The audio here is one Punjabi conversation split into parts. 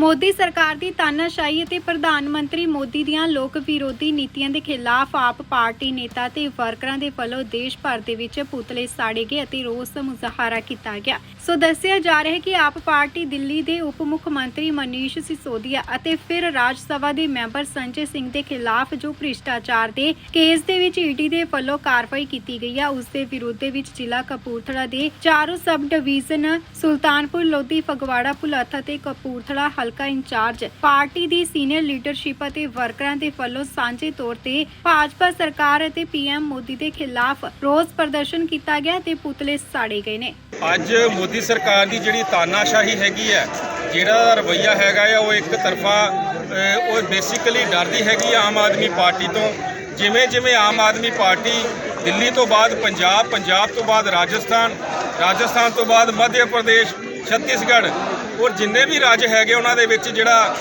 ਮੋਦੀ ਸਰਕਾਰ ਦੀ ਤਾਨਾਸ਼ਾਹੀ ਅਤੇ ਪ੍ਰਧਾਨ ਮੰਤਰੀ ਮੋਦੀ ਦੀਆਂ ਲੋਕ ਵਿਰੋਧੀ ਨੀਤੀਆਂ ਦੇ ਖਿਲਾਫ ਆਪ ਪਾਰਟੀ ਨੇਤਾ ਤੇ ਵਰਕਰਾਂ ਦੇ ਵੱਲੋਂ ਦੇਸ਼ ਭਰ ਦੇ ਵਿੱਚ ਪੁਤਲੇ ਸਾੜੇ ਗਏ ਅਤੇ ਰੋਸ ਮੁਜ਼ਾਹਰਾ ਕੀਤਾ ਗਿਆ। ਸੋ ਦੱਸਿਆ ਜਾ ਰਿਹਾ ਹੈ ਕਿ ਆਪ ਪਾਰਟੀ ਦਿੱਲੀ ਦੇ ਉਪ ਮੁੱਖ ਮੰਤਰੀ ਮਨੀਸ਼ ਸਿਸੋਦੀਆ ਅਤੇ ਫਿਰ ਰਾਜ ਸਭਾ ਦੇ ਮੈਂਬਰ ਸੰਜੇ ਸਿੰਘ ਦੇ ਖਿਲਾਫ ਜੋ ਭ੍ਰਿਸ਼ਟਾਚਾਰ ਦੇ ਕੇਸ ਦੇ ਵਿੱਚ ਈਡੀ ਦੇ ਵੱਲੋਂ ਕਾਰਵਾਈ ਕੀਤੀ ਗਈ ਹੈ ਉਸ ਦੇ ਵਿਰੋਧ ਦੇ ਵਿੱਚ ਜ਼ਿਲ੍ਹਾ ਕਪੂਰਥਲਾ ਦੇ ਚਾਰੋਂ ਸਬ ਡਿਵੀਜ਼ਨ ਸੁਲਤਾਨਪੁਰ, ਲੋਧੀ, ਫਗਵਾੜਾ, ਭੁਲੱਥ ਅਤੇ ਕਪੂਰਥਲਾ ਹਲਕਾ ਇੰਚਾਰਜ, ਪਾਰਟੀ ਦੀ ਸੀਨੀਅਰ ਲੀਡਰਸ਼ਿਪ ਅਤੇ ਵਰਕਰਾਂ ਦੇ ਵੱਲੋਂ ਸਾਂਝੇ ਤੌਰ ਤੇ ਭਾਜਪਾ ਸਰਕਾਰ ਅਤੇ ਪੀਐਮ ਮੋਦੀ ਦੇ ਖਿਲਾਫ ਰੋਸ ਪ੍ਰਦਰਸ਼ਨ ਕੀਤਾ ਗਿਆ ਤੇ ਪੁਤਲੇ ਸਾੜੇ ਗਏ ਨੇ। ਅੱਜ ਮੋਦੀ ਸਰਕਾਰ ਦੀ ਜਿਹੜੀ ਤਾਨਾਸ਼ਾਹੀ ਹੈਗੀ ਹੈ, ਜਿਹੜਾ ਰਵਈਆ ਹੈਗਾ ਆ, ਉਹ ਇੱਕ ਤਰਫਾ ਉਹ ਬੇਸਿਕਲੀ ਡਰਦੀ ਹੈਗੀ ਆਮ ਆਦਮੀ ਪਾਰਟੀ ਤੋਂ। ਜਿਵੇਂ ਜਿਵੇਂ ਆਮ ਆਦਮੀ ਪਾਰਟੀ ਦਿੱਲੀ ਤੋਂ ਬਾਅਦ ਪੰਜਾਬ ਪੰਜਾਬ ਤੋਂ ਬਾਅਦ ਰਾਜਸਥਾਨ ਰਾਜਸਥਾਨ ਤੋਂ ਬਾਅਦ ਮੱਧ ਪ੍ਰਦੇਸ਼, ਛੱਤੀਸਗੜ੍ਹ ਔਰ ਜਿੰਨੇ ਵੀ ਰਾਜ ਹੈਗੇ ਉਹਨਾਂ ਦੇ ਵਿੱਚ ਜਿਹੜਾ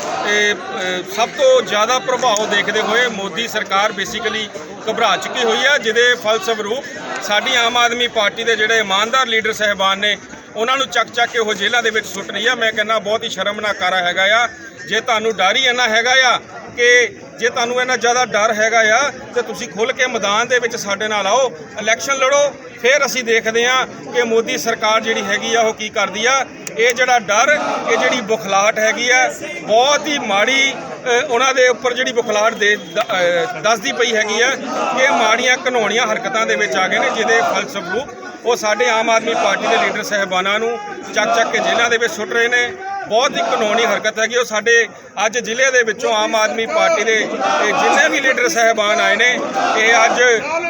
ਸਭ ਤੋਂ ਜ਼ਿਆਦਾ ਪ੍ਰਭਾਵ ਦੇਖਦੇ ਹੋਏ ਮੋਦੀ ਸਰਕਾਰ ਬੇਸਿਕਲੀ ਘਬਰਾ ਚੁੱਕੀ ਹੋਈ ਹੈ, ਜਿਹਦੇ ਫਲਸਰੂਪ ਸਾਡੀ ਆਮ ਆਦਮੀ ਪਾਰਟੀ ਦੇ ਜਿਹੜੇ ਇਮਾਨਦਾਰ ਲੀਡਰ ਸਹਿਬਾਨ ਨੇ, ਉਹਨਾਂ ਨੂੰ ਚੱਕ ਚੱਕ ਕੇ ਉਹ ਜੇਲ੍ਹਾਂ ਦੇ ਵਿੱਚ ਸੁੱਟ ਰਹੀ ਆ ਮੈਂ ਕਹਿੰਦਾ ਬਹੁਤ ਹੀ ਸ਼ਰਮਨਾਕ ਕਾਰਾ ਹੈਗਾ ਆ। ਜੇ ਤੁਹਾਨੂੰ ਡਰ ਹੀ ਇੰਨਾ ਹੈਗਾ ਆ ਕਿ ਜੇ ਤੁਹਾਨੂੰ ਇੰਨਾ ਜ਼ਿਆਦਾ ਡਰ ਹੈਗਾ ਆ, ਤੇ ਤੁਸੀਂ ਖੁੱਲ ਕੇ ਮੈਦਾਨ ਦੇ ਵਿੱਚ ਸਾਡੇ ਨਾਲ ਆਓ ਇਲੈਕਸ਼ਨ ਲੜੋ, ਫਿਰ ਅਸੀਂ ਦੇਖਦੇ ਆ ਕਿ ਮੋਦੀ ਸਰਕਾਰ ਜਿਹੜੀ ਹੈਗੀ ਆ, ਉਹ ਕੀ ਕਰਦੀ ਆ। ਇਹ ਜਿਹੜਾ ਡਰ, ਇਹ ਜਿਹੜੀ ਬੁਖਲਾਟ ਹੈਗੀ ਆ, ਬਹੁਤ ਹੀ ਮਾੜੀ ਉਹਨਾਂ ਦੇ ਉੱਪਰ ਜਿਹੜੀ ਬੁਖਲਾਟ ਦੇ ਦੱਸਦੀ ਪਈ ਹੈਗੀ ਆ ਕਿ ਇਹ ਮਾੜੀਆਂ ਘਨੌਣੀਆਂ ਹਰਕਤਾਂ ਦੇ ਵਿੱਚ ਆ ਗਏ ਨੇ, ਜਿਹਦੇ ਫਲਸਰੂਪ ਉਹ ਸਾਡੇ ਆਮ ਆਦਮੀ ਪਾਰਟੀ ਦੇ ਲੀਡਰ ਸਹਿਬਾਨਾਂ ਨੂੰ ਚੱਕ ਚੱਕ ਕੇ ਜੇਲ੍ਹਾਂ ਦੇ ਵਿੱਚ ਸੁੱਟ ਰਹੇ ਨੇ। ਬਹੁਤ ਹੀ ਕਾਨੂੰਨੀ ਹਰਕਤ ਹੈਗੀ। ਉਹ ਸਾਡੇ ਅੱਜ ਜ਼ਿਲ੍ਹੇ ਦੇ ਵਿੱਚੋਂ ਆਮ ਆਦਮੀ ਪਾਰਟੀ ਦੇ ਜਿੰਨੇ ਵੀ ਲੀਡਰ ਸਹਿਬਾਨ ਆਏ ਨੇ, ਇਹ ਅੱਜ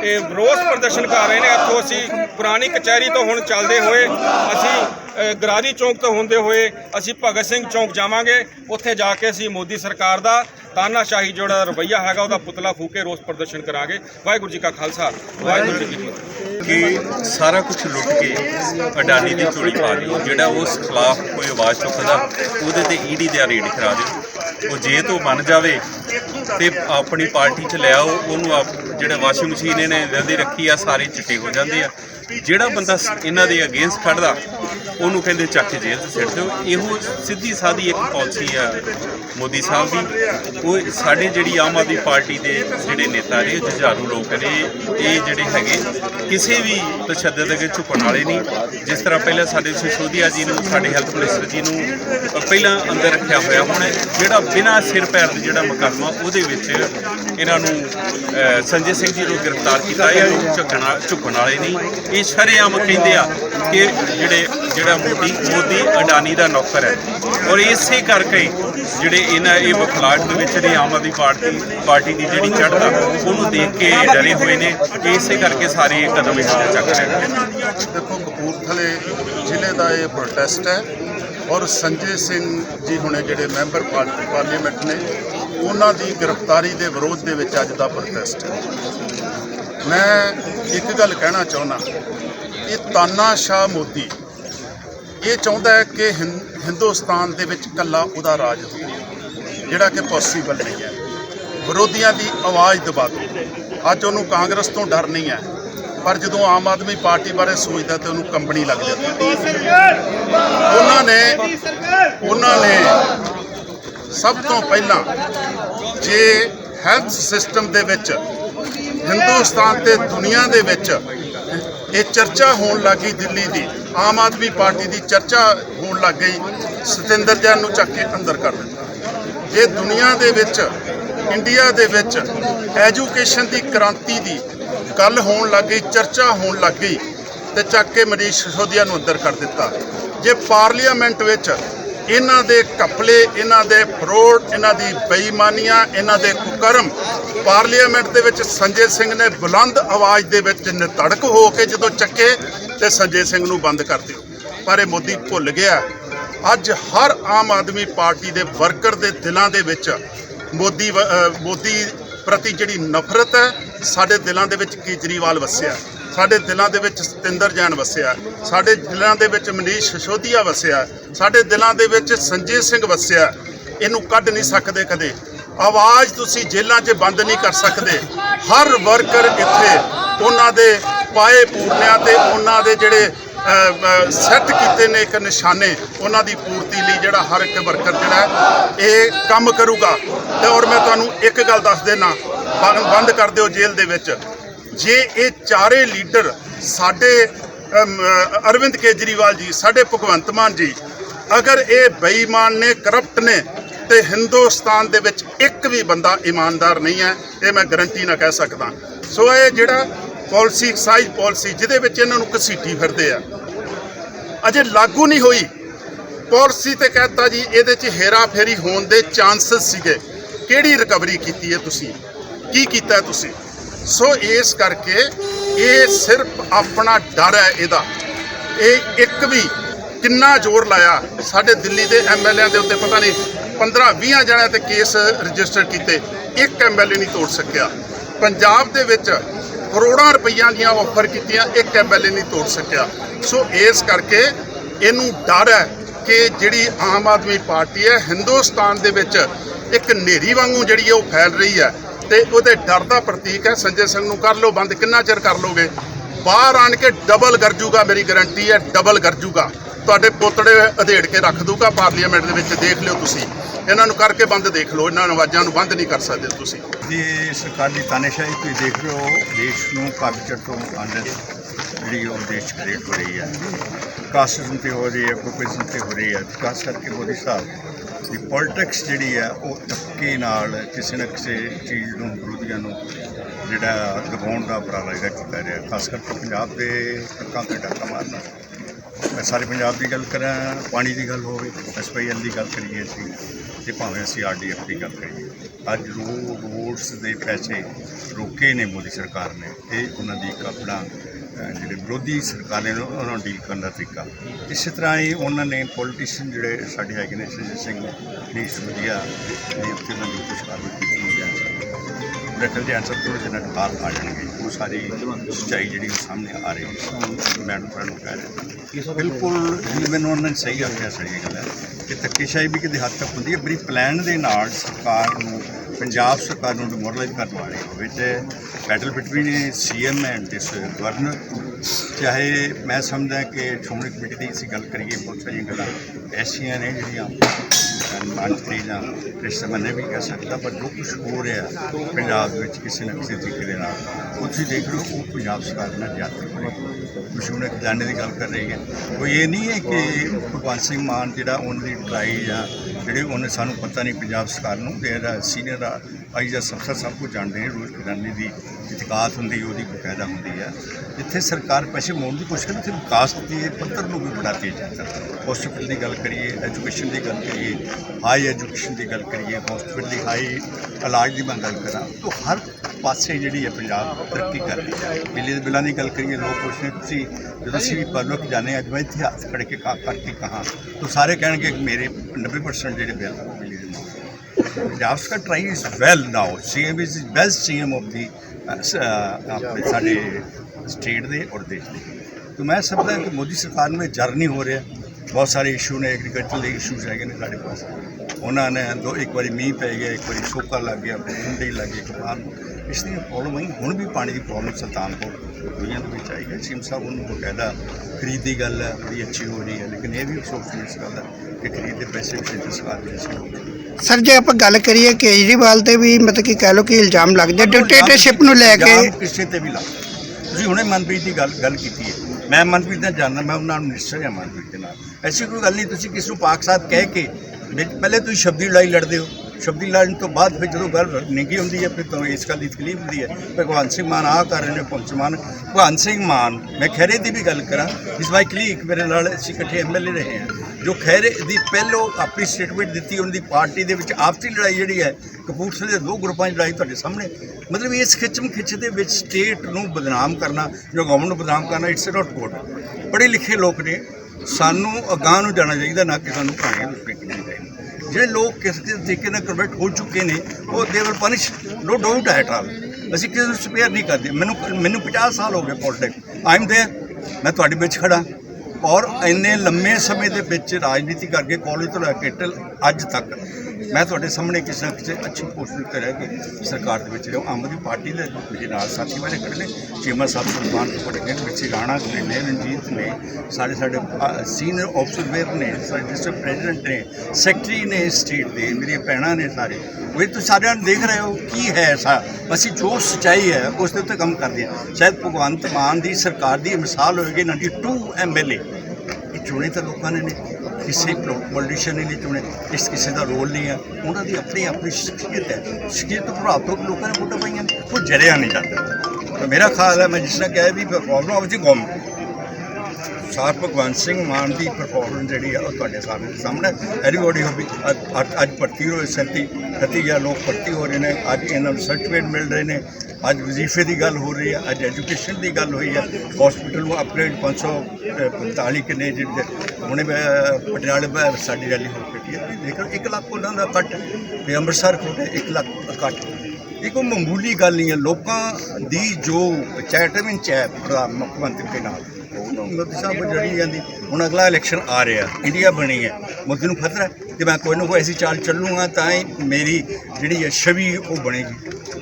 ਇਹ ਰੋਸ ਪ੍ਰਦਰਸ਼ਨ ਕਰ ਰਹੇ ਨੇ। ਇੱਥੋਂ ਅਸੀਂ ਪੁਰਾਣੀ ਕਚਹਿਰੀ ਤੋਂ ਹੁਣ ਚੱਲਦੇ ਹੋਏ, ਅਸੀਂ ਗਰਾਰੀ ਚੌਂਕ ਤੋਂ ਹੁੰਦੇ ਹੋਏ ਅਸੀਂ ਭਗਤ ਸਿੰਘ ਚੌਂਕ ਜਾਵਾਂਗੇ। ਉੱਥੇ ਜਾ ਕੇ ਅਸੀਂ ਮੋਦੀ ਸਰਕਾਰ ਦਾ ਤਾਨਾਸ਼ਾਹੀ ਜਿਹੜਾ ਰਵਈਆ ਹੈਗਾ, ਉਹਦਾ ਪੁਤਲਾ ਫੂਕੇ ਰੋਸ ਪ੍ਰਦਰਸ਼ਨ ਕਰਾਂਗੇ। ਵਾਹਿਗੁਰੂ ਜੀ ਕਾ ਖਾਲਸਾ, ਵਾਹਿਗੁਰੂ ਜੀ ਕੀ ਫਤਿਹ। ਕਿ ਸਾਰਾ ਕੁਝ ਲੁੱਟ ਕੇ ਅਡਾਨੀ ਦੀ ਝੋਲੀ ਪਾ ਦਿਓ। ਜਿਹੜਾ ਉਸ ਖਿਲਾਫ ਕੋਈ ਆਵਾਜ਼ ਚੁੱਕਦਾ, ਉਹਦੇ ਤੇ ਈਡੀ ਦਾ ਰੇਡ ਕਰਾ ਦਿਓ। ਉਹ ਜੇ ਤੋਂ ਬਣ ਜਾਵੇ ਤੇ ਆਪਣੀ ਪਾਰਟੀ 'ਚ ਲੈ ਆਓ, ਉਹਨੂੰ ਆਪ ਜਿਹੜਾ ਵਾਸ਼ਿੰਗ ਮਸ਼ੀਨ ਇਹਨੇ ਇਦਾਂ ਦੀ ਰੱਖੀ ਆ, ਸਾਰੇ ਚਿੱਟੇ ਹੋ ਜਾਂਦੇ ਆ। ਜਿਹੜਾ ਬੰਦਾ ਇਹਨਾਂ ਦੇ ਅਗੇਂਸਟ ਖੜਦਾ, ਉਹਨੂੰ ਕਹਿੰਦੇ ਚੱਕ ਕੇ ਜੇਲ੍ਹ 'ਚ ਸਿੱਟ ਦਿਓ। ਇਹੋ ਸਿੱਧੀ ਸਾਦੀ ਇੱਕ ਪਾਲਿਸੀ ਆ ਮੋਦੀ ਸਾਹਿਬ ਦੀ। ਉਹ ਸਾਡੇ ਜਿਹੜੀ ਆਮ ਆਦਮੀ ਪਾਰਟੀ ਦੇ ਜਿਹੜੇ ਨੇਤਾ ਨੇ, ਜੁਝਾਰੂ ਲੋਕ ਨੇ, ਇਹ ਜਿਹੜੇ ਹੈਗੇ, ਕਿਸੇ ਵੀ ਤਸ਼ੱਦਦ ਦੇ ਝੁਕਣ ਵਾਲੇ ਨਹੀਂ। ਜਿਸ ਤਰ੍ਹਾਂ ਪਹਿਲਾਂ ਸਾਡੇ ਸਿਸੋਦੀਆ ਜੀ ਨੂੰ, ਸਾਡੇ ਹੈਲਥ ਮਿਨਿਸਟਰ ਜੀ ਨੂੰ, ਪਹਿਲਾਂ ਅੰਦਰ ਰੱਖਿਆ ਹੋਇਆ ਹੁਣ ਜਿਹੜਾ ਬਿਨਾਂ ਸਿਰ ਪੈਰ ਦੇ ਜਿਹੜਾ ਮੁਕੱਦਮਾ, ਉਹਦੇ ਵਿੱਚ ਇਹਨਾਂ ਨੂੰ ਸੰਜੇ ਸਿੰਘ ਜੀ ਨੂੰ ਗ੍ਰਿਫਤਾਰ ਕੀਤਾ ਇਹ ਝੁਕਣਾ ਝੁਕਣ ਵਾਲੇ ਨਹੀਂ। ਇਹ ਸ਼ਰੇਆਮ ਕਹਿੰਦੇ ਆ ਕਿ ਜਿਹੜੇ ਜਿਹੜਾ ਮੋਦੀ ਮੋਦੀ ਅਡਾਨੀ ਦਾ ਨੌਕਰ ਹੈ। ਔਰ ਇਸੇ ਕਰਕੇ ਜਿਹੜੇ ਇਹਨਾਂ, ਇਹ ਵਖਲਾਟ ਦੇ ਵਿੱਚ ਨੇ ਆਮ ਆਦਮੀ ਪਾਰਟੀ ਪਾਰਟੀ ਦੀ ਜਿਹੜੀ ਚੜ੍ਹਦਾ ਉਹਨੂੰ ਦੇਖ ਕੇ ਡਰੇ ਹੋਏ ਨੇ। ਇਸੇ ਕਰਕੇ ਸਾਰੇ ਇਹ ਕਦਮ ਇਹੋ ਜਿਹਾ ਚੱਕ ਰਹੇ ਨੇ। ਦੇਖੋ, ਕਪੂਰਥਲੇ ਜ਼ਿਲ੍ਹੇ ਦਾ ਇਹ ਪ੍ਰੋਟੈਸਟ ਹੈ ਔਰ ਸੰਜੇ ਸਿੰਘ ਜੀ ਹੁਣੇ ਜਿਹੜੇ ਮੈਂਬਰ ਪਾਰ- ਪਾਰਲੀਮੈਂਟ ਨੇ, ਉਹਨਾਂ ਦੀ ਗ੍ਰਿਫਤਾਰੀ ਦੇ ਵਿਰੋਧ ਦੇ ਵਿੱਚ ਅੱਜ ਦਾ ਪ੍ਰੋਟੈਸਟ ਹੈ। ਮੈਂ ਇੱਕ ਗੱਲ ਕਹਿਣਾ ਚਾਹੁੰਦਾ ਇਹ ਤਾਨਾਸ਼ਾਹ ਮੋਦੀ, ਇਹ ਚਾਹੁੰਦਾ ਹੈ ਕਿ ਹਿੰ- ਹਿੰਦੁਸਤਾਨ ਦੇ ਵਿੱਚ ਕੱਲਾ ਉਹਦਾ ਰਾਜ ਹੋਵੇ, ਜਿਹੜਾ ਕਿ ਪੋਸੀਬਲ ਨਹੀਂ ਹੈ। ਵਿਰੋਧੀਆਂ ਦੀ ਆਵਾਜ਼ ਦਬਾ ਦਿਓ ਅੱਜ ਉਹਨੂੰ ਕਾਂਗਰਸ ਤੋਂ ਡਰ ਨਹੀਂ ਹੈ, ਪਰ ਜਦੋਂ ਆਮ ਆਦਮੀ ਪਾਰਟੀ ਬਾਰੇ ਸੋਚਦਾ ਤੇ ਉਹਨੂੰ ਕੰਬਣੀ ਲੱਗ ਜਾਂਦੀ ਉਹਨਾਂ ਨੇ ਉਹਨਾਂ ਨੇ ਸਭ ਤੋਂ ਪਹਿਲਾਂ ਜੇ ਹੈਲਥ ਸਿਸਟਮ ਦੇ ਵਿੱਚ ਹਿੰਦੁਸਤਾਨ ਤੇ ਦੁਨੀਆ ਦੇ ਵਿੱਚ ਇਹ ਚਰਚਾ ਹੋਣ ਲੱਗੀ ਦਿੱਲੀ ਦੀ। ਆਮ ਆਦਮੀ ਪਾਰਟੀ ਦੀ ਚਰਚਾ ਹੋਣ ਲੱਗ ਗਈ। ਸਤਿੰਦਰ ਜੈਨ ਨੂੰ ਚੱਕ ਕੇ ਅੰਦਰ ਕਰ ਦਿੱਤਾ। ਜੇ ਦੁਨੀਆ ਦੇ ਵਿੱਚ, ਇੰਡੀਆ ਦੇ ਵਿੱਚ ਐਜੂਕੇਸ਼ਨ ਦੀ ਕ੍ਰਾਂਤੀ ਦੀ ਗੱਲ ਹੋਣ ਲੱਗ ਗਈ, ਚਰਚਾ ਹੋਣ ਲੱਗ ਗਈ ਤੇ ਚੱਕ ਕੇ ਮਨੀਸ਼ ਸਿਸੋਦੀਆ ਨੂੰ ਅੰਦਰ ਕਰ ਦਿੱਤਾ। ਜੇ ਪਾਰਲੀਮੈਂਟ ਵਿੱਚ ਇਹਨਾਂ ਦੇ ਕਪਲੇ ਇਹਨਾਂ ਦੇ ਫਰੋਡ, ਇਹਨਾਂ ਦੀ ਬੇਈਮਾਨੀਆਂ, ਇਹਨਾਂ ਦੇ ਕੁਕਰਮ ਪਾਰਲੀਮੈਂਟ ਦੇ ਵਿੱਚ ਸੰਜੇ ਸਿੰਘ ਨੇ ਬੁਲੰਦ ਆਵਾਜ਼ ਦੇ ਵਿੱਚ ਨਿਤੜਕ ਹੋ ਕੇ ਜਦੋਂ ਚੱਕੇ ਤੇ ਸੰਜੇ ਸਿੰਘ ਨੂੰ ਬੰਦ ਕਰ ਦਿਓ ਪਰ ਇਹ ਮੋਦੀ ਭੁੱਲ ਗਿਆ। ਅੱਜ ਹਰ ਆਮ ਆਦਮੀ ਪਾਰਟੀ ਦੇ ਵਰਕਰ ਦੇ ਦਿਲਾਂ ਦੇ ਵਿੱਚ ਮੋਦੀ ਵ- ਮੋਦੀ ਪ੍ਰਤੀ ਜਿਹੜੀ ਨਫ਼ਰਤ ਹੈ, ਸਾਡੇ ਦਿਲਾਂ ਦੇ ਵਿੱਚ ਕੇਜਰੀਵਾਲ ਵਸਿਆ। ਸਾਡੇ ਦਿਲਾਂ ਦੇ ਵਿੱਚ ਸਤਿੰਦਰ ਜੈਨ ਵਸਿਆ, ਸਾਡੇ ਦਿਲਾਂ ਦੇ ਵਿੱਚ ਮਨੀਸ਼ ਸਿਸੋਦੀਆ ਵਸਿਆ, ਸਾਡੇ ਦਿਲਾਂ ਦੇ ਵਿੱਚ ਸੰਜੇ ਸਿੰਘ ਵਸਿਆ, ਇਹਨੂੰ ਕੱਢ ਨਹੀਂ ਸਕਦੇ ਕਦੇ। ਆਵਾਜ਼ ਤੁਸੀਂ ਜੇਲ੍ਹਾਂ 'ਚ ਬੰਦ ਨਹੀਂ ਕਰ ਸਕਦੇ। ਹਰ ਵਰਕਰ ਇੱਥੇ ਉਹਨਾਂ ਦੇ ਪਾਏ ਪੂਰਨਿਆਂ ਤੇ ਉਹਨਾਂ ਦੇ ਜਿਹੜੇ ਸੈੱਟ ਕੀਤੇ ਨੇ ਇੱਕ ਨਿਸ਼ਾਨੇ, ਉਹਨਾਂ ਦੀ ਪੂਰਤੀ ਲਈ ਜਿਹੜਾ ਹਰ ਇੱਕ ਵਰਕਰ ਜਿਹੜਾ ਇਹ ਕੰਮ ਕਰੂਗਾ। ਤੇ ਔਰ ਮੈਂ ਤੁਹਾਨੂੰ ਇੱਕ ਗੱਲ ਦੱਸ ਦੇਣਾ ਬੰਦ ਬੰਦ ਕਰ ਦਿਓ ਜੇਲ੍ਹ ਦੇ ਵਿੱਚ। ਜੇ ਇਹ ਚਾਰੇ ਲੀਡਰ ਸਾਡੇ ਅਰਵਿੰਦ ਕੇਜਰੀਵਾਲ ਜੀ, ਸਾਡੇ ਭਗਵੰਤ ਮਾਨ ਜੀ, ਅਗਰ ਇਹ ਬੇਈਮਾਨ ਨੇ ਕਰਪਟ ਨੇ, ਤੇ ਹਿੰਦੁਸਤਾਨ ਦੇ ਵਿੱਚ ਇੱਕ ਵੀ ਬੰਦਾ ਇਮਾਨਦਾਰ ਨਹੀਂ ਹੈ, ਇਹ ਮੈਂ ਗਰੰਟੀ ਨਾਲ ਕਹਿ ਸਕਦਾ। ਸੋ ਇਹ ਜਿਹੜਾ ਪਾਲਿਸੀ ਐਕਸਾਈਜ਼ ਪਾਲਿਸੀ ਜਿਹਦੇ ਵਿੱਚ ਇਹਨਾਂ ਨੂੰ ਘਸੀਟੀ ਫਿਰਦੇ ਆ, ਅਜੇ ਲਾਗੂ ਨਹੀਂ ਹੋਈ। ਪਾਲਿਸੀ ਤੇ ਕਹਿਤਾ ਜੀ, ਇਹਦੇ 'ਚ ਹੇਰਾ ਫੇਰੀ ਹੋਣ ਦੇ ਚਾਂਸਸ ਸੀਗੇ। ਕਿਹੜੀ ਰਿਕਵਰੀ ਕੀਤੀ ਹੈ ਤੁਸੀਂ? ਕੀ ਕੀਤਾ ਤੁਸੀਂ? ਸੋ ਇਸ ਕਰਕੇ ਇਹ ਸਿਰਫ ਆਪਣਾ ਡਰ ਹੈ ਇਹਦਾ। ਇਹ ਇੱਕ ਵੀ ਕਿੰਨਾ ਜ਼ੋਰ ਲਾਇਆ। ਸਾਡੇ ਦਿੱਲੀ ਦੇ ਐਮਐਲਏ ਦੇ ਉੱਤੇ ਪਤਾ ਨਹੀਂ 15 20 ਜਣਿਆਂ ਤੇ ਕੇਸ ਰਜਿਸਟਰ ਕੀਤੇ। ਇੱਕ ਐਮਐਲਏ ਨਹੀਂ ਤੋੜ ਸਕਿਆ। ਪੰਜਾਬ ਦੇ ਵਿੱਚ ਕਰੋੜਾਂ ਰੁਪਈਆਂ ਦੀਆਂ ਆਫਰ ਕੀਤੀਆਂ, ਇੱਕ ਐਮਐਲਏ ਨਹੀਂ ਤੋੜ ਸਕਿਆ। ਸੋ ਇਸ ਕਰਕੇ ਇਹਨੂੰ ਡਰ ਹੈ ਕਿ ਜਿਹੜੀ ਆਮ ਆਦਮੀ ਪਾਰਟੀ ਹੈ, ਹਿੰਦੁਸਤਾਨ ਦੇ ਵਿੱਚ ਇੱਕ ਨੇਰੀ ਵਾਂਗੂ ਜਿਹੜੀ ਹੈ ਉਹ ਫੈਲ ਰਹੀ ਹੈ। ਤੇ ਉਹਦੇ ਡਰ ਦਾ ਪ੍ਰਤੀਕ ਹੈ, ਸੰਜੇ ਸਿੰਘ ਨੂੰ ਕਰ ਲਓ ਬੰਦ, ਕਿੰਨਾ ਚਿਰ ਕਰ ਲੋਗੇ? ਬਾਹਰ ਆਣ ਕੇ ਡਬਲ ਗਰਜੂਗਾ ਮੇਰੀ ਗਾਰੰਟੀ ਹੈ ਡਬਲ ਗਰਜੂਗਾ ਤੁਹਾਡੇ ਪੋਤੜੇ ਅਧੇੜ ਕੇ ਰੱਖ ਦੂਗਾ ਪਾਰਲੀਮੈਂਟ ਦੇ ਵਿੱਚ ਦੇਖ ਲਿਓ ਤੁਸੀਂ। ਇਹਨਾਂ ਨੂੰ ਕਰਕੇ ਬੰਦ ਦੇਖ ਲਓ, ਇਹਨਾਂ ਆਵਾਜ਼ਾਂ ਨੂੰ ਬੰਦ ਨਹੀਂ ਕਰ ਸਕਦੇ ਤੁਸੀਂ। ਇਹ ਸਰਕਾਰ ਦੀ ਤਾਨੇਸ਼ਾਹੀ ਤੁਸੀਂ ਦੇਖ ਰਹੇ ਹੋ, ਦੇਸ਼ ਨੂੰ ਕਾਫੀ ਤੋਂ ਅੰਦਰ ਜਿਹੜੀ ਉਹ ਦੇਸ਼ ਕ੍ਰੀਏਟ ਹੋ ਰਹੀ ਹੈ। ਕਾਸਟਿਜ਼ਮ ਤੇ ਹੋ ਰਹੀ ਹੈ ਪੋਪੁਲਿਜ਼ਮ ਤੇ ਹੋ ਰਹੀ ਹੈ। ਖਾਸ ਕਰਕੇ ਮੋਦੀ ਸਾਹਿਬ ਦੀ ਪੋਲਿਟਿਕਸ ਜਿਹੜੀ ਹੈ, ਉਹ ਧੱਕੇ ਨਾਲ ਕਿਸੇ ਨਾ ਕਿਸੇ ਚੀਜ਼ ਨੂੰ ਵਿਰੋਧੀਆਂ ਨੂੰ ਜਿਹੜਾ ਦਬਾਉਣ ਦਾ ਉਪਰਾਲਾ ਜਿਹੜਾ ਕੀਤਾ ਰਿਹਾ ਖਾਸ ਕਰਕੇ ਪੰਜਾਬ ਦੇ ਤੱਕਾਂ ਤੇ ਡਾਕਾ ਮਾਰਨਾ। ਮੈਂ ਸਾਰੇ ਪੰਜਾਬ ਦੀ ਗੱਲ ਕਰਾਂ, ਪਾਣੀ ਦੀ ਗੱਲ ਹੋਵੇ, ਐਸਪੀਐਲ ਦੀ ਗੱਲ ਕਰੀਏ ਅਸੀਂ, ਤੇ ਭਾਵੇਂ ਅਸੀਂ ਆਰਡੀਐਫ ਦੀ ਗੱਲ ਕਰੀਏ। ਅੱਜ ਰੋਡ ਰੋਡਸ ਦੇ ਪੈਸੇ ਰੋਕੇ ਨੇ ਮੋਦੀ ਸਰਕਾਰ ਨੇ, ਇਹ ਉਹਨਾਂ ਦੀ ਇੱਕ ਆਪਣਾ ਜਿਹੜੇ ਵਿਰੋਧੀ ਸਰਕਾਰਾਂ ਨੇ ਉਹਨਾਂ ਨੂੰ ਡੀਲ ਕਰਨ ਦਾ ਤਰੀਕਾ। ਇਸੇ ਤਰ੍ਹਾਂ ਹੀ ਉਹਨਾਂ ਨੇ ਪੋਲੀਟੀਸ਼ੀਅਨ ਜਿਹੜੇ ਸਾਡੇ ਹੈਗੇ ਨੇ ਸੰਜੇ ਸਿੰਘ ਨੀਸ਼ ਵਧੀਆ ਨੇ ਉੱਤੇ ਉਹਨਾਂ ਦੀ ਕੁਝ ਕਾਰਵਾਈ ਕੀਤੀ ਹੋਈ ਹੈ। ਬ੍ਰੈਕਲ ਦੇ ਆਨਸਰ ਥੋੜ੍ਹੇ ਜਿਹੇ ਨਾਲ ਬਾਹਰ ਆ ਜਾਣਗੇ। ਉਹ ਸਾਰੀ ਸੱਚਾਈ ਜਿਹੜੀ ਉਹ ਸਾਹਮਣੇ ਆ ਰਹੀ ਹੈ। ਮੈਂ ਤੁਹਾਨੂੰ ਕਹਿ ਰਿਹਾ ਬਿਲਕੁਲ ਜੀ ਮੈਨੂੰ ਉਹਨਾਂ ਨੇ ਸਹੀ ਆਖਿਆ, ਸਹੀ ਗੱਲ ਹੈ। ਕਿ ਧੱਕੇਸ਼ਾਹੀ ਵੀ ਕਿਤੇ ਹੱਦ ਤੱਕ ਹੁੰਦੀ ਹੈ। ਬੜੀ ਪਲਾਨ ਦੇ ਨਾਲ ਸਰਕਾਰ ਨੂੰ ਪੰਜਾਬ ਸਰਕਾਰ ਨੂੰ ਡਿਮੋਰਲਾਈਜ਼ ਕਰਨ ਵਾਲੀ ਹੋਵੇ ਤੇ battle between CM and this governor ਚਾਹੇ ਮੈਂ ਸਮਝਦਾ ਕਿ ਸ਼੍ਰੋਮਣੀ ਕਮੇਟੀ ਦੀ ਅਸੀਂ ਗੱਲ ਕਰੀਏ, ਬਹੁਤ ਸਾਰੀਆਂ ਗੱਲਾਂ ਐਸੀਆਂ ਨੇ ਜਿਹੜੀਆਂ ਮੰਤਰੀ ਜਾਂ ਰਿਸ਼ਤੇਦਾਰ ਨੇ ਵੀ ਕਹਿ ਸਕਦਾ, ਪਰ ਜੋ ਕੁਝ ਹੋ ਰਿਹਾ ਪੰਜਾਬ ਵਿੱਚ ਕਿਸੇ ਨਾ ਕਿਸੇ ਤਰੀਕੇ ਦੇ ਨਾਲ ਉਹ ਤੁਸੀਂ ਦੇਖ ਰਹੇ ਹੋ ਉਹ ਪੰਜਾਬ ਸਰਕਾਰ ਨਾਲ ਜ਼ਿਆਦਾ ਮਸ਼ਹੂਰ ਖਜ਼ਾਨੇ ਦੀ ਗੱਲ ਕਰ ਰਹੀ ਹੈ। ਕੋਈ ਇਹ ਨਹੀਂ ਹੈ ਕਿ ਭਗਵੰਤ ਸਿੰਘ ਮਾਨ ਜਿਹੜਾ ਉਹਨਾਂ ਦੀ ਟਰਾਈ ਜਾਂ ਜਿਹੜੇ ਉਹਨੇ ਸਾਨੂੰ ਪਤਾ ਨਹੀਂ ਪੰਜਾਬ ਸਰਕਾਰ ਨੂੰ ਜਿਹੜਾ ਸੀਨੀਅਰ ਆਈ ਜਾਂ ਸਫਸਰ ਸਭ ਕੁਝ ਜਾਣਦੇ ਨੇ, ਰੋਜ਼ ਖਜ਼ਾਨੇ ਦੀ ਇਤਕਾਤ ਹੁੰਦੀ, ਉਹਦੀ ਬਕਾਇਦਾ ਹੁੰਦੀ ਹੈ ਜਿੱਥੇ ਸਰਕਾਰ ਪੈਸੇ ਮੋੜਨ ਦੀ ਕੋਸ਼ਿਸ਼ ਕਰਦੀ, ਉੱਥੇ ਵਿਕਾਸ ਦੀ ਪੱਧਰ ਨੂੰ ਵੀ ਵਧਾਤੀ ਜਾਂਦਾ ਹਸਪੀਟਲ ਦੀ ਗੱਲ ਕਰੀਏ ਐਜੂਕੇਸ਼ਨ ਦੀ ਗੱਲ ਕਰੀਏ ਹਾਈ ਐਜੂਕੇਸ਼ਨ ਦੀ ਗੱਲ ਕਰੀਏ ਹਸਪੀਟਲ ਦੀ ਹਾਈ ਇਲਾਜ ਦੀ ਮੈਂ ਗੱਲ ਕਰਾਂ, ਤਾਂ ਹਰ ਪਾਸੇ ਜਿਹੜੀ ਹੈ ਪੰਜਾਬ ਤਰੱਕੀ ਕਰ ਰਹੀ ਹੈ। ਬਿਜਲੀ ਦੇ ਬਿੱਲਾਂ ਦੀ ਗੱਲ ਕਰੀਏ, ਲੋਕ ਪੁੱਛਦੇ ਤੁਸੀਂ ਜਦੋਂ ਅਸੀਂ ਵੀ ਪਬਲਿਕ ਜਾਣੇ ਅੱਜ ਮੈਂ ਇੱਥੇ ਹੱਥ ਖੜ ਕੇ ਕਾ ਕਰਕੇ ਕਹਾਂ, ਤਾਂ ਸਾਰੇ ਕਹਿਣਗੇ ਕਿ ਮੇਰੇ 90% ਜਿਹੜੇ ਬਿੱਲ ਪੰਜਾਬ ਸਰਕਾਰ try is well now CM is best CM of the ਆਪਣੇ ਸਾਡੇ ਸਟੇਟ ਦੇ ਔਰ ਦੇਸ਼ ਦੇ। ਤਾਂ ਮੈਂ ਸਮਝਦਾ ਕਿ ਮੋਦੀ ਸਰਕਾਰ ਨੂੰ ਇਹ ਜਰ ਨਹੀਂ ਹੋ ਰਿਹਾ। ਬਹੁਤ ਸਾਰੇ ਇਸ਼ੂ ਨੇ ਐਗਰੀਕਲਚਰ ਦੇ ਇਸ਼ੂਜ਼ ਹੈਗੇ ਨੇ ਸਾਡੇ ਪਾਸ। ਉਹਨਾਂ ਨੇ ਦੋ, ਇੱਕ ਵਾਰੀ ਮੀਂਹ ਪੈ ਗਿਆ, ਇੱਕ ਵਾਰੀ ਸੋਕਾ ਲੱਗ ਗਿਆ ਠੰਡੀ ਲੱਗ ਗਈ ਕਮਾਨ ਇਸ ਦੀ ਪ੍ਰੋਬਲਮ ਆਈ। ਹੁਣ ਵੀ ਪਾਣੀ ਦੀ ਪ੍ਰੋਬਲਮ ਸੁਲਤਾਨਪੁਰ ਦੁਨੀਆ ਦੇ ਵਿੱਚ ਆਈ ਹੈ। ਸਿਮ ਸਾਹਿਬ ਉਹਨੂੰ ਬਕਾਇਦਾ ਖਰੀਦ ਦੀ ਗੱਲ ਹੈ, ਬੜੀ ਅੱਛੀ ਹੋ ਰਹੀ ਹੈ। ਲੇਕਿਨ ਇਹ ਵੀ ਅਫਸੋਸ ਇਸ ਗੱਲ ਦਾ ਕਿ ਖਰੀਦ ਦੇ ਪੈਸੇ ਵੀ ਸਰਕਾਰ ਦੇ ਸੀ ਹੋ ਸਰ ਜੇ ਆਪਾਂ ਗੱਲ ਕਰੀਏ ਕੇਜਰੀਵਾਲ ਤੇ ਵੀ ਮਤਲਬ ਕਿ ਕਹਿ ਲਓ ਕਿ ਇਲਜ਼ਾਮ ਲੱਗਦੇ ਡਿਕਟੇਟਰਸ਼ਿਪ ਨੂੰ ਲੈ ਕੇ ਕਿਸੇ ਤੇ ਵੀ ਲਾ ਤੁਸੀਂ ਹੁਣੇ ਮਨਪ੍ਰੀਤ ਦੀ ਗੱਲ ਗੱਲ ਕੀਤੀ ਹੈ। ਮੈਂ ਮਨਪ੍ਰੀਤ ਦਾ ਜਾਣਦਾ ਮੈਂ ਉਹਨਾਂ ਨੂੰ ਨਿਸ਼ਚੈ ਹਾਂ ਮਨਪ੍ਰੀਤ ਦੇ ਨਾਲ। ਐਸੀ ਕੋਈ ਗੱਲ ਨਹੀਂ ਤੁਸੀਂ ਕਿਸ ਨੂੰ ਪਾਕ ਸਾਥ ਕਹਿ ਕੇ ਪਹਿਲੇ ਤੁਸੀਂ ਸ਼ਬਦੀ ਲੜਾਈ ਲੜਦੇ ਹੋ। ਸ਼ਬਦੀ ਲੜਨ ਤੋਂ ਬਾਅਦ ਫਿਰ ਜਦੋਂ ਗੱਲ ਨਿੱਗੀ ਹੁੰਦੀ ਹੈ ਫਿਰ ਤੁਹਾਨੂੰ ਇਸ ਗੱਲ ਦੀ ਤਕਲੀਫ ਹੁੰਦੀ ਹੈ। ਭਗਵਾਨ ਸਿੰਘ ਮਾਨ ਆਹ ਕਰ ਰਹੇ ਨੇ ਭਗਵੰਤ ਮਾਨ। ਭਗਵਾਨ ਸਿੰਘ ਮਾਨ ਮੈਂ ਖਹਿਰੇ ਦੀ ਵੀ ਗੱਲ ਕਰਾਂ ਇਸ ਵਾਈ ਕਲੀਕ ਮੇਰੇ ਨਾਲ ਅਸੀਂ ਇਕੱਠੇ ਐਮਐਲਏ ਰਹੇ ਹਾਂ। ਜੋ ਖਹਿਰੇ ਦੀ ਪਹਿਲੋਂ ਆਪਣੀ ਸਟੇਟਮੈਂਟ ਦਿੱਤੀ ਉਹਨਾਂ ਦੀ ਪਾਰਟੀ ਦੇ ਵਿੱਚ ਆਪਸੀ ਲੜਾਈ ਜਿਹੜੀ ਹੈ ਕਪੂਰਥਲੇ ਦੇ ਦੋ ਗਰੁੱਪਾਂ 'ਚ ਲੜਾਈ ਤੁਹਾਡੇ ਸਾਹਮਣੇ ਮਤਲਬ ਇਸ ਖਿੱਚਮ ਖਿੱਚ ਦੇ ਵਿੱਚ ਸਟੇਟ ਨੂੰ ਬਦਨਾਮ ਕਰਨਾ ਜੋ ਗਵਰਨਮੈਂਟ ਨੂੰ ਬਦਨਾਮ ਕਰਨਾ ਇਟਸ ਨਾਟ ਗੁੱਡ ਪੜ੍ਹੇ ਲਿਖੇ ਲੋਕ ਨੇ ਸਾਨੂੰ ਅਗਾਂਹ ਨੂੰ ਜਾਣਾ ਚਾਹੀਦਾ ਨਾ ਕਿ ਸਾਨੂੰ ਕਹਾਣੀਆਂ ਦੱਸਣੀਆਂ ਚਾਹੀਦੀਆਂ ਜਿਹੜੇ ਲੋਕ ਕਿਸੇ ਕਿਸੇ ਤਰੀਕੇ ਨਾਲ ਕਨਵਰਟ ਹੋ ਚੁੱਕੇ ਨੇ ਉਹ they will punish no doubt at all ਅਸੀਂ ਕਿਸੇ ਨੂੰ ਸਪੇਅਰ ਨਹੀਂ ਕਰਦੇ ਮੈਨੂੰ ਮੈਨੂੰ 50 ਸਾਲ ਹੋ ਗਏ ਪੋਲਿਟਿਕ ਆਈ ਐਮ देयर ਮੈਂ ਤੁਹਾਡੇ ਵਿੱਚ ਖੜਾ ਔਰ ਇੰਨੇ ਲੰਮੇ ਸਮੇਂ ਦੇ ਵਿੱਚ ਰਾਜਨੀਤੀ ਕਰਕੇ ਕਾਲਜ ਤੋਂ ਲੈ ਕੇ ਟਿਲ ਅੱਜ ਤੱਕ ਮੈਂ ਤੁਹਾਡੇ ਸਾਹਮਣੇ ਕਿਸੇ ਨਾ ਕਿਸੇ ਅੱਛੀ ਪੋਸਟ ਤੇ ਰਹਿ ਕੇ ਸਰਕਾਰ ਦੇ ਵਿੱਚ ਰਿਹਾ। ਆਮ ਆਦਮੀ ਪਾਰਟੀ ਦੇ ਮੇਰੇ ਨਾਲ ਸਾਥੀ ਮੇਰੇ ਖੜੇ ਨੇ। ਚੀਮਾ ਸਾਹਿਬ ਸੁਲਤਾਨ ਤੋਂ ਖੜੇ ਨੇ ਵਿੱਚ ਰਾਣਾ ਖੜੇ ਨੇ, ਰਣਜੀਤ ਨੇ ਸਾਡੇ ਸਾਡੇ ਸੀਨੀਅਰ ਆਫਸਰ ਨੇ, ਸਾਡੇ ਡਿਸਟ੍ਰਿਕਟ ਪ੍ਰੈਜ਼ੀਡੈਂਟ ਨੇ ਸੈਕਟਰੀ ਨੇ ਸਟੇਟ ਦੇ, ਮੇਰੀਆਂ ਭੈਣਾਂ ਨੇ ਸਾਰੇ। ਉਹ ਤੁਸੀਂ ਸਾਰਿਆਂ ਨੂੰ ਦੇਖ ਰਹੇ ਹੋ ਕੀ ਹੈ ਸਾ ਅਸੀਂ ਜੋ ਸੱਚਾਈ ਹੈ, ਉਸ ਦੇ ਉੱਤੇ ਕੰਮ ਕਰਦੇ ਹਾਂ। ਸ਼ਾਇਦ ਭਗਵੰਤ ਮਾਨ ਦੀ ਸਰਕਾਰ ਦੀ ਇਹ ਮਿਸਾਲ ਹੋਏਗੀ 92 ਐਮਐਲਏ ਇਹ ਚੁਣੇ ਤਾਂ ਲੋਕਾਂ ਨੇ ਨੇ ਕਿਸੇ ਪੋਲੀਟੀਸ਼ੀਅਨ ਨੇ ਨਹੀਂ ਚੁਣੇ, ਇਸ ਕਿਸੇ ਦਾ ਰੋਲ ਨਹੀਂ ਹੈ। ਉਹਨਾਂ ਦੀ ਆਪਣੀ ਆਪਣੀ ਸ਼ਖਸੀਅਤ ਹੈ। ਸ਼ਖਸੀਅਤ ਤੋਂ ਪ੍ਰਭਾਵਿਤ ਲੋਕਾਂ ਨੇ ਵੋਟਾਂ ਪਾਈਆਂ ਨੇ। ਉਹ ਜਰਿਆ ਨਹੀਂ ਜਾਂਦਾ। ਤਾਂ ਮੇਰਾ ਖਿਆਲ ਹੈ, ਮੈਂ ਜਿਸ ਤਰ੍ਹਾਂ ਕਿਹਾ ਵੀ ਪ੍ਰੋਬਲਮ ਆਫ ਦੀ ਗਵਰਨਮੈਂਟ ਸਾਰ ਭਗਵੰਤ ਸਿੰਘ ਮਾਨ ਦੀ ਪਰਫਾਰਮੈਂਸ ਜਿਹੜੀ ਆ ਉਹ ਤੁਹਾਡੇ ਸਾਹਮਣੇ ਸਾਹਮਣੇ ਐਵਰੀਬਾਡੀ ਹੋ ਵੀ ਅੱਜ ਅੱਜ- ਅੱਜ ਭਰਤੀ ਹੋਏ ਸੈਂਤੀ ਹਜ਼ਾਰ ਲੋਕ ਭਰਤੀ ਹੋ ਰਹੇ ਨੇ। ਅੱਜ ਇਹਨਾਂ ਨੂੰ ਸਰਟੀਫਿਕੇਟ ਮਿਲ ਰਹੇ ਨੇ। ਅੱਜ ਵਜ਼ੀਫੇ ਦੀ ਗੱਲ ਹੋ ਰਹੀ ਹੈ ਅੱਜ ਐਜੂਕੇਸ਼ਨ ਦੀ ਗੱਲ ਹੋਈ ਹੈ ਹਸਪੀਟਲ ਨੂੰ ਅਪਗ੍ਰੇਡ 545 ਕਿੰਨੇ ਜਿਹੜੇ ਹੁਣੇ ਪਟਿਆਲੇ ਸਾਡੀ ਰੈਲੀ ਹੋ ਰਹੀ ਹੈ ਦੇਖ 1 ਲੱਖ ਉਹਨਾਂ ਦਾ ਕੱਟ ਤੇ ਅੰਮ੍ਰਿਤਸਰ ਕੋਟੇ 1 ਲੱਖ ਕੱਟ ਇਹ ਕੋਈ ਮਾਮੂਲੀ ਗੱਲ ਨਹੀਂ ਹੈ ਲੋਕਾਂ ਦੀ ਜੋ ਚੈਟਮਿੰਗ ਚੈ ਪ੍ਰਧਾਨ ਮੁੱਖ ਮੰਤਰੀ ਦੇ ਨਾਲ ਮੋਦੀ ਸਾਹਿਬ ਜੜੀ ਜਾਂਦੀ। ਹੁਣ ਅਗਲਾ ਇਲੈਕਸ਼ਨ ਆ ਰਿਹਾ ਇੰਡੀਆ ਬਣੀ ਹੈ। ਮੋਦੀ ਨੂੰ ਖਤਰਾ ਕਿ ਮੈਂ ਕੋਈ ਨਾ ਕੋਈ ਐਸੀ ਚਾਲ ਚੱਲੂਗਾ ਤਾਂ ਹੀ ਮੇਰੀ ਜਿਹੜੀ ਹੈ ਛਵੀ ਉਹ ਬਣੇਗੀ।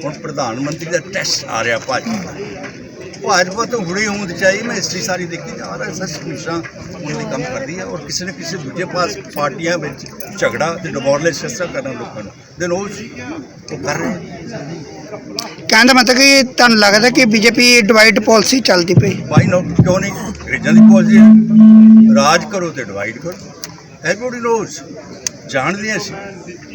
ਹੁਣ ਪ੍ਰਧਾਨ ਮੰਤਰੀ ਦਾ ਟੈਸਟ ਆ ਰਿਹਾ ਭਾਜਪਾ ਦਾ। ਭਾਜਪਾ ਤੋਂ ਹੁਣੇ ਹੋਂਦ ਚਾਹੀ ਮੈਂ ਹਿਸਟਰੀ ਸਾਰੀ ਦੇਖੀ ਜਾ ਰਿਹਾ ਸੱਚ ਹਮੇਸ਼ਾ ਉਹਨਾਂ ਕੰਮ ਕਰਦੀ ਹੈ ਔਰ ਕਿਸੇ ਨਾ ਕਿਸੇ ਦੂਜੇ ਪਾਸ ਪਾਰਟੀਆਂ ਵਿੱਚ ਝਗੜਾ ਤੇ ਡਿਮੋਰਲਾਈਜ਼ ਸਿਸਟਮ ਕਰਨਾ ਲੋਕਾਂ ਨੂੰ। ਦੈਨ ਉਹ ਉਹ ਕਰ ਰਹੇ ਹੈ। ਕਹਿਣ ਦਾ ਮਤਲਬ ਕਿ ਤੁਹਾਨੂੰ ਲੱਗਦਾ ਕਿ ਬੀਜੇਪੀ ਡਿਵਾਈਡ ਪਾਲਿਸੀ ਚੱਲਦੀ ਪਈ? ਵਾਈ ਨਾਟ ਕਿਉਂ ਨਹੀਂ? ਅੰਗਰੇਜ਼ਾਂ ਦੀ ਪਾਲਿਸੀ ਹੈ ਰਾਜ ਕਰੋ ਤੇ ਡਿਵਾਈਡ ਕਰੋ। ਐਵਰੀਬਡੀ ਨੋਜ਼ ਜਾਣਦੇ ਹਾਂ ਅਸੀਂ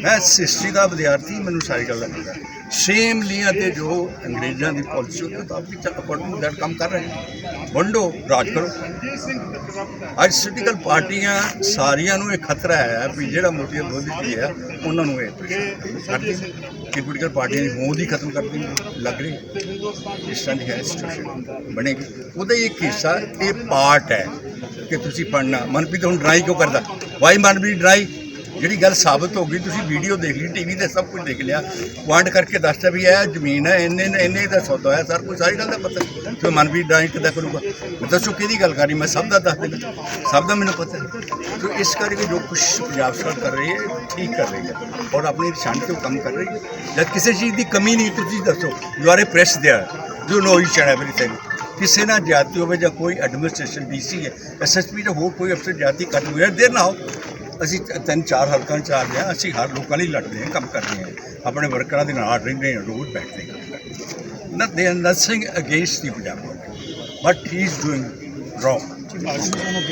ਮੈਂ ਹਿਸਟਰੀ ਦਾ ਵਿਦਿਆਰਥੀ, ਮੈਨੂੰ ਸਾਰੀ ਗੱਲ ਦਾ ਪਤਾ। ਸੇਮ ਲੀਆਂ ਤੇ ਜੋ ਅੰਗਰੇਜ਼ਾਂ ਦੀ ਪਾਲਿਸੀ ਉਹ ਤਾਂ ਆਪਣੀ ਅਕੋਰਡਿੰਗ ਦੈਟ ਕੰਮ ਕਰ ਰਹੇ। ਨੇ। ਵੰਡੋ, ਰਾਜ ਕਰੋ। ਅੱਜ ਸਿਟੀਕਲ ਪਾਰਟੀਆਂ ਸਾਰੀਆਂ ਨੂੰ ਇਹ ਖਤਰਾ ਹੈ ਵੀ ਜਿਹੜਾ ਮੋਦੀ ਵਿਰੋਧੀ ਕੀ ਹੈ, ਉਹਨਾਂ ਨੂੰ ਇਹ ਕਰਦੀ ਕਿ ਪੋਲੀਟੀਕਲ ਪਾਰਟੀਆਂ ਦੀ ਹੋਂਦ ਹੀ ਖਤਮ ਕਰਦੀ ਲੱਗ ਰਹੀ। ਇਸ ਤਰ੍ਹਾਂ ਦੀ ਹੈ ਸਿਚੁਏਸ਼ਨ ਬਣੇਗੀ। ਉਹਦਾ ਹੀ ਇੱਕ ਹਿੱਸਾ, ਇਹ ਪਾਰਟ ਹੈ ਕਿ ਤੁਸੀਂ ਪੜਨਾ ਮਨਪ੍ਰੀਤ ਹੁਣ ਡਰਾਈ ਕਿਉਂ ਕਰਦਾ? ਵਾਈ ਮਨਪ੍ਰੀਤ ਡਰਾਈ ਜਿਹੜੀ ਗੱਲ ਸਾਬਤ ਹੋ ਗਈ, ਤੁਸੀਂ ਵੀਡੀਓ ਦੇਖ ਲਈ ਟੀਵੀ ਤੇ ਸਭ ਕੁਝ ਦੇਖ ਲਿਆ। ਪੁਆਇੰਟ ਕਰਕੇ ਦੱਸਦਾ ਵੀ ਇਹ ਜ਼ਮੀਨ ਹੈ, ਇੰਨੇ ਇੰਨੇ ਦਾ ਸੌਦਾ ਹੋਇਆ, ਸਰ ਕੋਈ ਸਾਰੀ ਗੱਲ ਦਾ ਪਤਾ ਤੇ ਮਨਪ੍ਰੀਤ ਡਰਾਈ ਕਿੱਦਾਂ ਕਰੂਗਾ। ਮੈਂ ਦੱਸੋ ਕਿਹਦੀ ਗੱਲ ਕਰੀ ਮੈਂ ਸਭ ਦਾ ਦੱਸ ਦੇਗਾ ਸਭ ਦਾ ਮੈਨੂੰ ਪਤਾ ਹੈ। ਇਸ ਕਰਕੇ ਜੋ ਕੁਝ ਪੰਜਾਬ ਸਰਕਾਰ ਕਰ ਰਹੀ ਹੈ ਠੀਕ ਕਰ ਰਹੀ ਹੈ ਔਰ ਆਪਣੀ ਸ਼ਾਨ ਤੋਂ ਕੰਮ ਕਰ ਰਹੀ ਹੈ। ਜਦ ਕਿਸੇ ਚੀਜ਼ ਦੀ ਕਮੀ ਨਹੀਂ, ਤੁਸੀਂ ਦੱਸੋ you are a press there you know each and everything ਕਿਸੇ ਨਾਲ ਜਾਤੀ ਹੋਵੇ ਜਾਂ ਕੋਈ ਐਡਮਿਨਿਸਟ੍ਰੇਸ਼ਨ ਡੀਸੀ ਹੈ ਐਸਐਸਪੀ ਜਾਂ ਹੋਰ ਕੋਈ ਅਫਸਰ ਜਾਤੀ ਕੱਟ ਹੋਇਆ, ਦੇਰ ਨਾ ਹੋ। ਅਸੀਂ ਤਿੰਨ ਚਾਰ ਹਲਕਾਂ ਚ ਆ ਗਏ ਹਾਂ, ਅਸੀਂ ਹਰ ਲੋਕਾਂ ਲਈ ਲੜਦੇ ਹਾਂ, ਕੰਮ ਕਰਦੇ ਹਾਂ। ਆਪਣੇ ਵਰਕਰਾਂ ਦੇ ਨਾਲ ਰਹਿੰਦੇ ਹਾਂ ਰੋਜ਼ ਬੈਠਦੇ ਹਾਂ ਨਾ, they are nothing against the Punjab but he is doing wrong.